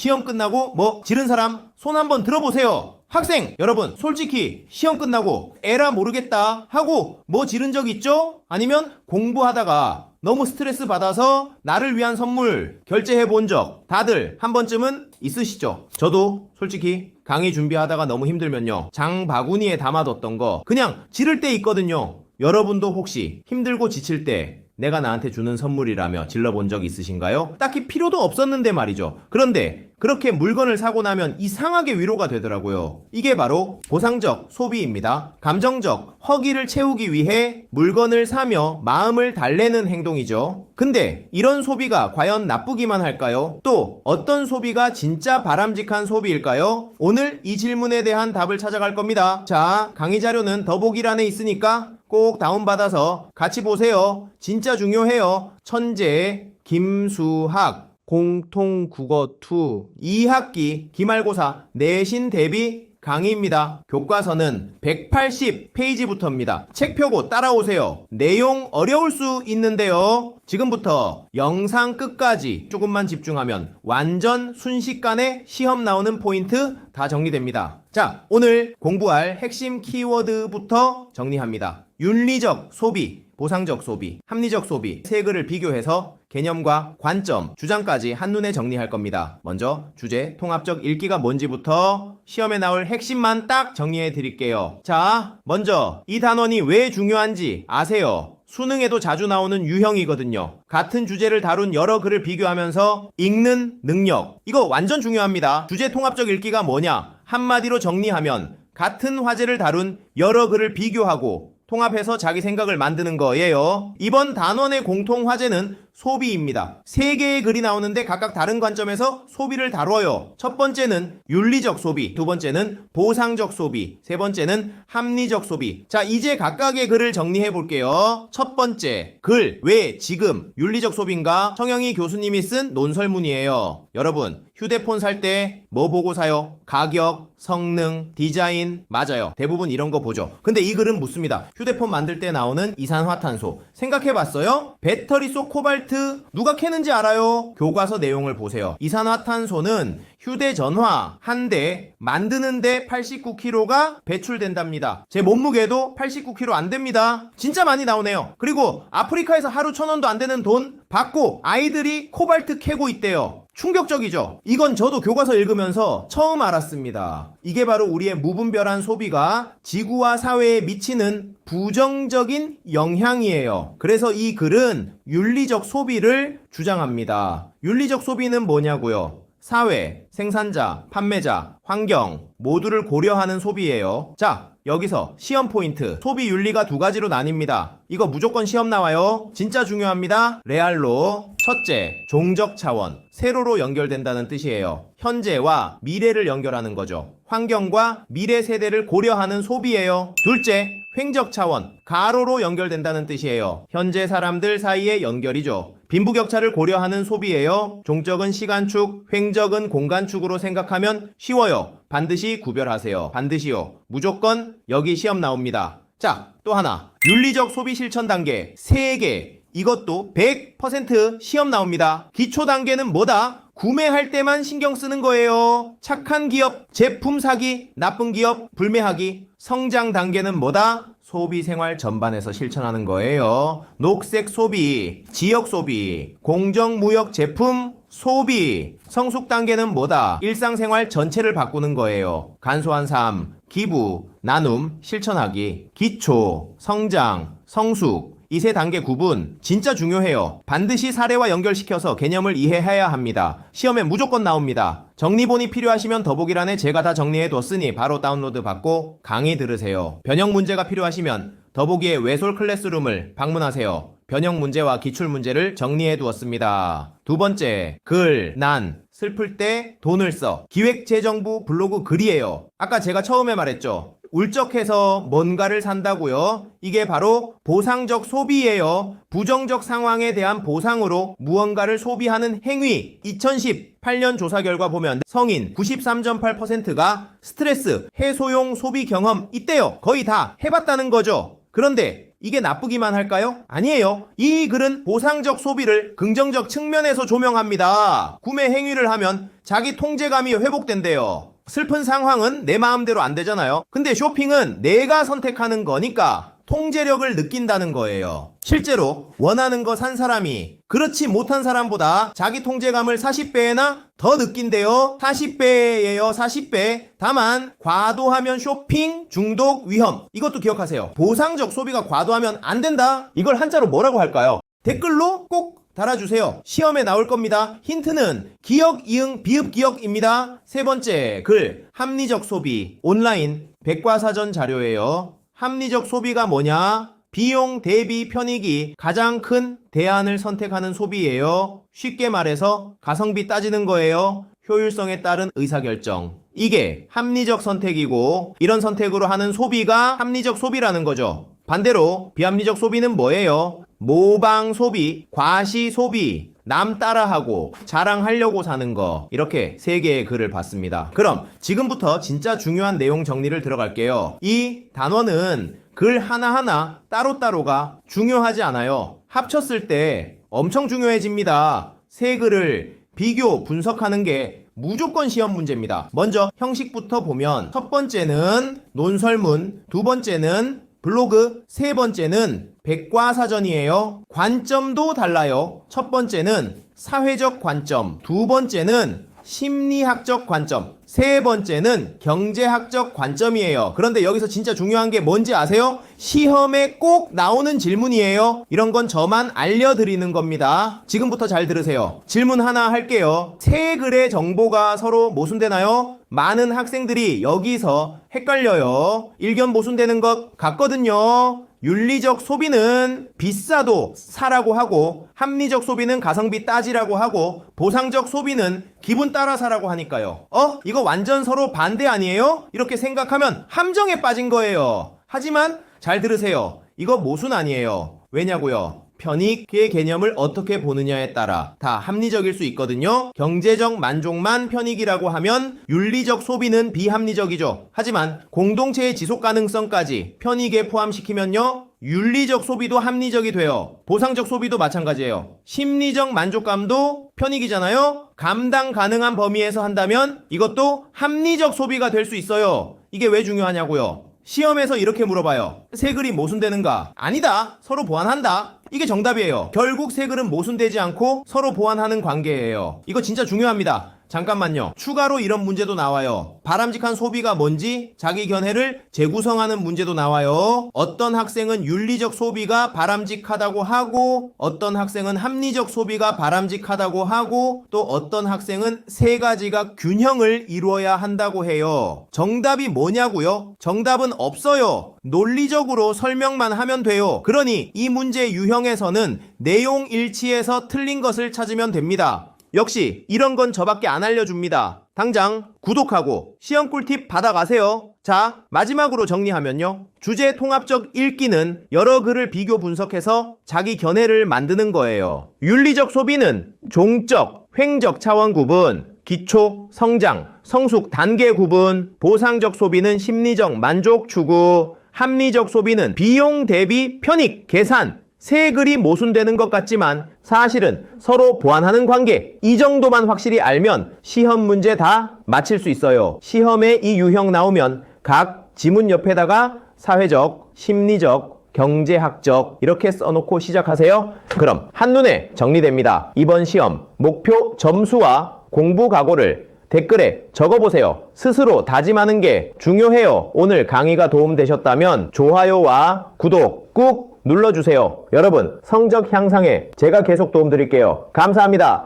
시험 끝나고 뭐 지른 사람 손 한번 들어보세요. 학생 여러분 솔직히 시험 끝나고 에라 모르겠다 하고 뭐 지른 적 있죠? 아니면 공부하다가 너무 스트레스 받아서 나를 위한 선물 결제해 본 적 다들 한 번쯤은 있으시죠? 저도 솔직히 강의 준비하다가 너무 힘들면요 장 바구니에 담아뒀던 거 그냥 지를 때 있거든요 여러분도 혹시 힘들고 지칠 때 내가 나한테 주는 선물이라며 질러본 적 있으신가요? 딱히 필요도 없었는데 말이죠. 그런데 그렇게 물건을 사고 나면 이상하게 위로가 되더라고요. 이게 바로 보상적 소비입니다. 감정적 허기를 채우기 위해 물건을 사며 마음을 달래는 행동이죠. 근데 이런 소비가 과연 나쁘기만 할까요? 또 어떤 소비가 진짜 바람직한 소비일까요? 오늘 이 질문에 대한 답을 찾아갈 겁니다. 자, 강의 자료는 더보기란에 있으니까 꼭 다운받아서 같이 보세요. 진짜 중요해요. 천재 김수학 공통국어 2 2학기 기말고사 내신 대비 강의입니다. 교과서는 180페이지부터입니다. 책 펴고 따라오세요. 내용 어려울 수 있는데요. 지금부터 영상 끝까지 조금만 집중하면 완전 순식간에 시험 나오는 포인트 다 정리됩니다. 자, 오늘 공부할 핵심 키워드부터 정리합니다. 윤리적 소비, 보상적 소비, 합리적 소비 세 글을 비교해서 개념과 관점, 주장까지 한눈에 정리할 겁니다. 먼저 주제, 통합적 읽기가 뭔지부터 시험에 나올 핵심만 딱 정리해 드릴게요. 자, 먼저 이 단원이 왜 중요한지 아세요? 수능에도 자주 나오는 유형이거든요. 같은 주제를 다룬 여러 글을 비교하면서 읽는 능력. 이거 완전 중요합니다. 주제 통합적 읽기가 뭐냐? 한마디로 정리하면 같은 화제를 다룬 여러 글을 비교하고 통합해서 자기 생각을 만드는 거예요. 이번 단원의 공통 화제는 소비입니다. 세 개의 글이 나오는데 각각 다른 관점에서 소비를 다뤄요. 첫 번째는 윤리적 소비, 두 번째는 보상적 소비, 세 번째는 합리적 소비. 자, 이제 각각의 글을 정리해 볼게요. 첫 번째, 글, 왜, 지금, 윤리적 소비인가? 청영희 교수님이 쓴 논설문이에요. 여러분, 휴대폰 살 때 뭐 보고 사요? 가격, 성능, 디자인, 맞아요. 대부분 이런 거 보죠. 근데 이 글은 묻습니다. 휴대폰 만들 때 나오는 이산화탄소. 생각해 봤어요? 배터리 속 코발 트 누가 캐는지 알아요? 교과서 내용을 보세요. 이산화탄소는 휴대전화 한 대 만드는데 89kg가 배출된답니다. 제 몸무게도 89kg 안 됩니다. 진짜 많이 나오네요. 그리고 아프리카에서 하루 천 원도 안 되는 돈 받고 아이들이 코발트 캐고 있대요. 충격적이죠? 이건 저도 교과서 읽으면서 처음 알았습니다. 이게 바로 우리의 무분별한 소비가 지구와 사회에 미치는 부정적인 영향이에요. 그래서 이 글은 윤리적 소비를 주장합니다. 윤리적 소비는 뭐냐고요? 사회, 생산자, 판매자, 환경 모두를 고려하는 소비예요. 자, 여기서 시험 포인트. 소비 윤리가 두 가지로 나뉩니다. 이거 무조건 시험 나와요. 진짜 중요합니다. 레알로. 첫째, 종적 차원. 세로로 연결된다는 뜻이에요. 현재와 미래를 연결하는 거죠. 환경과 미래 세대를 고려하는 소비예요. 둘째, 횡적 차원. 가로로 연결된다는 뜻이에요. 현재 사람들 사이의 연결이죠. 빈부격차를 고려하는 소비예요. 종적은 시간축, 횡적은 공간축으로 생각하면 쉬워요. 반드시 구별하세요. 반드시요. 무조건 여기 시험 나옵니다. 자, 또 하나. 윤리적 소비 실천 단계 3개. 이것도 100% 시험 나옵니다. 기초 단계는 뭐다? 구매할 때만 신경 쓰는 거예요. 착한 기업 제품 사기, 나쁜 기업 불매하기. 성장 단계는 뭐다? 소비 생활 전반에서 실천하는 거예요. 녹색 소비, 지역 소비, 공정 무역 제품 소비. 성숙 단계는 뭐다? 일상생활 전체를 바꾸는 거예요. 간소한 삶, 기부, 나눔, 실천하기, 기초, 성장, 성숙, 이 세 단계 구분 진짜 중요해요. 반드시 사례와 연결시켜서 개념을 이해해야 합니다. 시험에 무조건 나옵니다. 정리본이 필요하시면 더보기란에 제가 다 정리해 뒀으니 바로 다운로드 받고 강의 들으세요. 변형 문제가 필요하시면 더보기의 외솔 클래스룸을 방문하세요. 변형 문제와 기출 문제를 정리해 두었습니다. 두 번째, 글, 난, 슬플 때 돈을 써. 기획재정부 블로그 글이에요. 아까 제가 처음에 말했죠. 울적해서 뭔가를 산다고요? 이게 바로 보상적 소비예요. 부정적 상황에 대한 보상으로 무언가를 소비하는 행위. 2018년 조사 결과 보면 성인 93.8%가 스트레스 해소용 소비 경험 있대요. 거의 다 해봤다는 거죠. 그런데 이게 나쁘기만 할까요? 아니에요. 이 글은 보상적 소비를 긍정적 측면에서 조명합니다. 구매 행위를 하면 자기 통제감이 회복된대요. 슬픈 상황은 내 마음대로 안 되잖아요. 근데 쇼핑은 내가 선택하는 거니까 통제력을 느낀다는 거예요. 실제로 원하는 거 산 사람이 그렇지 못한 사람보다 자기 통제감을 40배나 더 느낀대요. 40배예요, 40배. 다만 과도하면 쇼핑 중독 위험. 이것도 기억하세요. 보상적 소비가 과도하면 안 된다. 이걸 한자로 뭐라고 할까요? 댓글로 꼭 달아주세요. 시험에 나올 겁니다. 힌트는 기억, 이응, 비읍, 기억입니다. 세 번째 글 합리적 소비 온라인 백과사전 자료예요. 합리적 소비가 뭐냐? 비용 대비 편익이 가장 큰 대안을 선택하는 소비예요. 쉽게 말해서 가성비 따지는 거예요. 효율성에 따른 의사결정. 이게 합리적 선택이고 이런 선택으로 하는 소비가 합리적 소비라는 거죠. 반대로 비합리적 소비는 뭐예요? 모방 소비, 과시 소비, 남 따라하고 자랑하려고 사는 거 이렇게 세 개의 글을 봤습니다. 그럼 지금부터 진짜 중요한 내용 정리를 들어갈게요. 이 단원은 글 하나하나 따로따로가 중요하지 않아요. 합쳤을 때 엄청 중요해집니다. 세 글을 비교 분석하는 게 무조건 시험 문제입니다. 먼저 형식부터 보면 첫 번째는 논설문, 두 번째는 블로그, 세 번째는 백과사전이에요. 관점도 달라요. 첫 번째는 사회적 관점, 두 번째는 심리학적 관점, 세 번째는 경제학적 관점이에요. 그런데 여기서 진짜 중요한 게 뭔지 아세요? 시험에 꼭 나오는 질문이에요. 이런 건 저만 알려드리는 겁니다. 지금부터 잘 들으세요. 질문 하나 할게요. 세 글의 정보가 서로 모순되나요? 많은 학생들이 여기서 헷갈려요. 일견 모순되는 것 같거든요. 윤리적 소비는 비싸도 사라고 하고 합리적 소비는 가성비 따지라고 하고 보상적 소비는 기분 따라 사라고 하니까요. 어? 이거 완전 서로 반대 아니에요? 이렇게 생각하면 함정에 빠진 거예요. 하지만 잘 들으세요. 이거 모순 아니에요. 왜냐고요? 편익의 개념을 어떻게 보느냐에 따라 다 합리적일 수 있거든요. 경제적 만족만 편익이라고 하면 윤리적 소비는 비합리적이죠. 하지만 공동체의 지속 가능성까지 편익에 포함시키면요. 윤리적 소비도 합리적이 돼요. 보상적 소비도 마찬가지예요. 심리적 만족감도 편익이잖아요. 감당 가능한 범위에서 한다면 이것도 합리적 소비가 될 수 있어요. 이게 왜 중요하냐고요? 시험에서 이렇게 물어봐요. 세 글이 모순되는가? 아니다. 서로 보완한다. 이게 정답이에요. 결국 세 글은 모순되지 않고 서로 보완하는 관계예요. 이거 진짜 중요합니다. 잠깐만요. 추가로 이런 문제도 나와요. 바람직한 소비가 뭔지 자기 견해를 재구성하는 문제도 나와요. 어떤 학생은 윤리적 소비가 바람직하다고 하고 어떤 학생은 합리적 소비가 바람직하다고 하고 또 어떤 학생은 세 가지가 균형을 이루어야 한다고 해요. 정답이 뭐냐고요? 정답은 없어요. 논리적으로 설명만 하면 돼요. 그러니 이 문제 유형에서는 내용 일치에서 틀린 것을 찾으면 됩니다. 역시 이런 건 저밖에 안 알려줍니다. 당장 구독하고 시험 꿀팁 받아가세요. 자, 마지막으로 정리하면요. 주제 통합적 읽기는 여러 글을 비교 분석해서 자기 견해를 만드는 거예요. 윤리적 소비는 종적, 횡적 차원 구분, 기초, 성장, 성숙 단계 구분, 보상적 소비는 심리적 만족 추구, 합리적 소비는 비용 대비 편익 계산, 세 글이 모순되는 것 같지만 사실은 서로 보완하는 관계. 이 정도만 확실히 알면 시험 문제 다 맞힐 수 있어요. 시험에 이 유형 나오면 각 지문 옆에다가 사회적, 심리적, 경제학적 이렇게 써놓고 시작하세요. 그럼 한눈에 정리됩니다. 이번 시험 목표 점수와 공부 각오를 댓글에 적어보세요. 스스로 다짐하는 게 중요해요. 오늘 강의가 도움되셨다면 좋아요와 구독 꾹 눌러주세요. 여러분, 성적 향상에 제가 계속 도움드릴게요. 감사합니다.